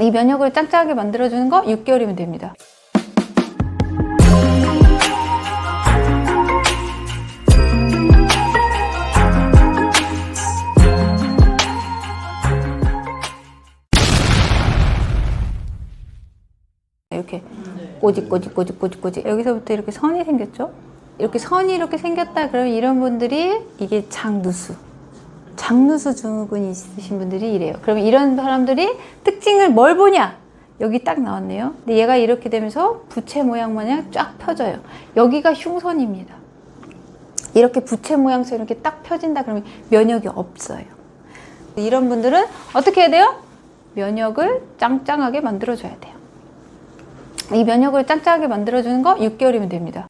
이 면역을 짱짱하게 만들어주는 거 6개월이면 됩니다. 이렇게 꼬집 꼬집 꼬집 꼬집 꼬집 여기서부터 이렇게 선이 생겼죠? 이렇게 선이 이렇게 생겼다 그러면 이런 분들이 이게 장누수 장누수 증후군이 있으신 분들이 이래요. 그러면 이런 사람들이 특징을 뭘 보냐? 여기 딱 나왔네요. 근데 얘가 이렇게 되면서 부채 모양 마냥 쫙 펴져요. 여기가 흉선입니다. 이렇게 부채 모양처럼 이렇게 딱 펴진다 그러면 면역이 없어요. 이런 분들은 어떻게 해야 돼요? 면역을 짱짱하게 만들어줘야 돼요. 이 면역을 짱짱하게 만들어주는 거 6개월이면 됩니다.